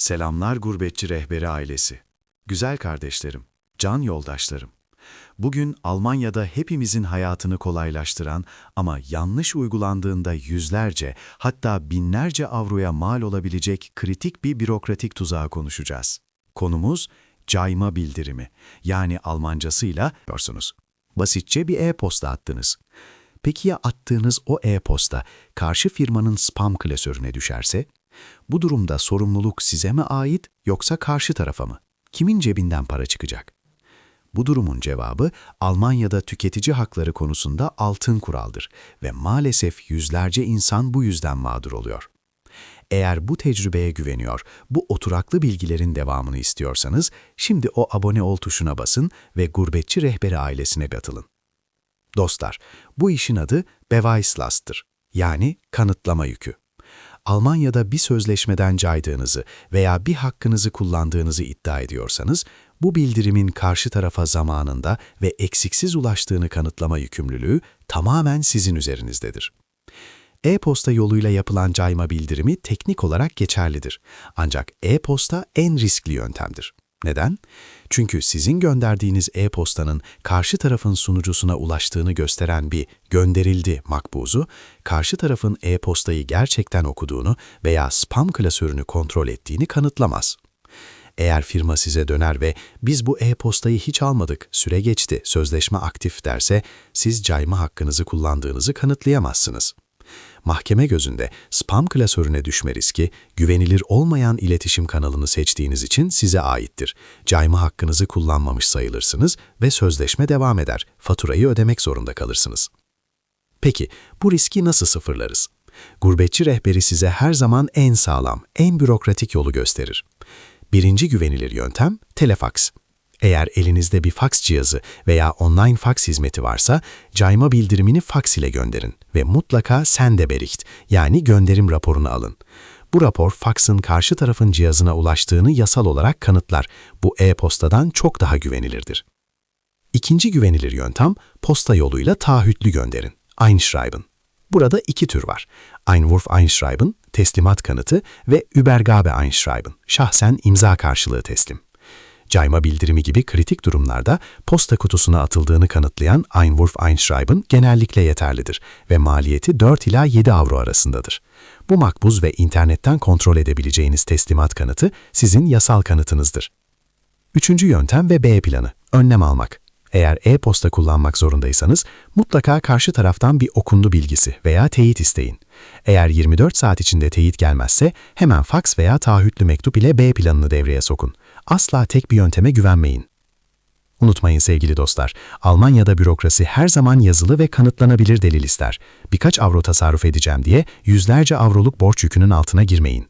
Selamlar gurbetçi rehberi ailesi. Güzel kardeşlerim, can yoldaşlarım. Bugün Almanya'da hepimizin hayatını kolaylaştıran ama yanlış uygulandığında yüzlerce hatta binlerce avroya mal olabilecek kritik bir bürokratik tuzağı konuşacağız. Konumuz cayma bildirimi yani Almancasıyla diyorsunuz. Basitçe bir e-posta attınız. Peki ya attığınız o e-posta karşı firmanın spam klasörüne düşerse? Bu durumda sorumluluk size mi ait yoksa karşı tarafa mı? Kimin cebinden para çıkacak? Bu durumun cevabı Almanya'da tüketici hakları konusunda altın kuraldır ve maalesef yüzlerce insan bu yüzden mağdur oluyor. Eğer bu tecrübeye güveniyor, bu oturaklı bilgilerin devamını istiyorsanız, şimdi o abone ol tuşuna basın ve Gurbetçi Rehberi ailesine katılın. Dostlar, bu işin adı Beweislast'tır, yani kanıtlama yükü. Almanya'da bir sözleşmeden caydığınızı veya bir hakkınızı kullandığınızı iddia ediyorsanız, bu bildirimin karşı tarafa zamanında ve eksiksiz ulaştığını kanıtlama yükümlülüğü tamamen sizin üzerinizdedir. E-posta yoluyla yapılan cayma bildirimi teknik olarak geçerlidir. Ancak e-posta en riskli yöntemdir. Neden? Çünkü sizin gönderdiğiniz e-postanın karşı tarafın sunucusuna ulaştığını gösteren bir gönderildi makbuzu, karşı tarafın e-postayı gerçekten okuduğunu veya spam klasörünü kontrol ettiğini kanıtlamaz. Eğer firma size döner ve biz bu e-postayı hiç almadık, süre geçti, sözleşme aktif derse siz cayma hakkınızı kullandığınızı kanıtlayamazsınız. Mahkeme gözünde spam klasörüne düşme riski, güvenilir olmayan iletişim kanalını seçtiğiniz için size aittir. Cayma hakkınızı kullanmamış sayılırsınız ve sözleşme devam eder. Faturayı ödemek zorunda kalırsınız. Peki bu riski nasıl sıfırlarız? Gurbetçi rehberi size her zaman en sağlam, en bürokratik yolu gösterir. Birinci güvenilir yöntem telefaks. Eğer elinizde bir faks cihazı veya online faks hizmeti varsa, cayma bildirimini faks ile gönderin ve mutlaka sende bericht yani gönderim raporunu alın. Bu rapor faksın karşı tarafın cihazına ulaştığını yasal olarak kanıtlar. Bu e-postadan çok daha güvenilirdir. İkinci güvenilir yöntem posta yoluyla taahhütlü gönderin. Einschreiben. Burada iki tür var. Einwurf Einschreiben, teslimat kanıtı ve Übergabe Einschreiben, şahsen imza karşılığı teslim. Cayma bildirimi gibi kritik durumlarda posta kutusuna atıldığını kanıtlayan Einwurf Einschreiben genellikle yeterlidir ve maliyeti 4 ila 7 avro arasındadır. Bu makbuz ve internetten kontrol edebileceğiniz teslimat kanıtı sizin yasal kanıtınızdır. Üçüncü yöntem ve B planı, önlem almak. Eğer e-posta kullanmak zorundaysanız mutlaka karşı taraftan bir okundu bilgisi veya teyit isteyin. Eğer 24 saat içinde teyit gelmezse hemen faks veya taahhütlü mektup ile B planını devreye sokun. Asla tek bir yönteme güvenmeyin. Unutmayın sevgili dostlar, Almanya'da bürokrasi her zaman yazılı ve kanıtlanabilir delil ister. Birkaç avro tasarruf edeceğim diye yüzlerce avroluk borç yükünün altına girmeyin.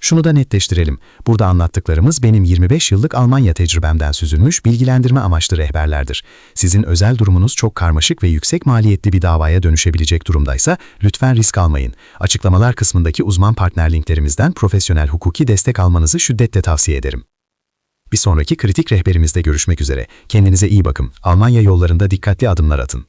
Şunu da netleştirelim. Burada anlattıklarımız benim 25 yıllık Almanya tecrübemden süzülmüş bilgilendirme amaçlı rehberlerdir. Sizin özel durumunuz çok karmaşık ve yüksek maliyetli bir davaya dönüşebilecek durumdaysa lütfen risk almayın. Açıklamalar kısmındaki uzman partner linklerimizden profesyonel hukuki destek almanızı şiddetle tavsiye ederim. Bir sonraki kritik rehberimizde görüşmek üzere. Kendinize iyi bakın. Almanya yollarında dikkatli adımlar atın.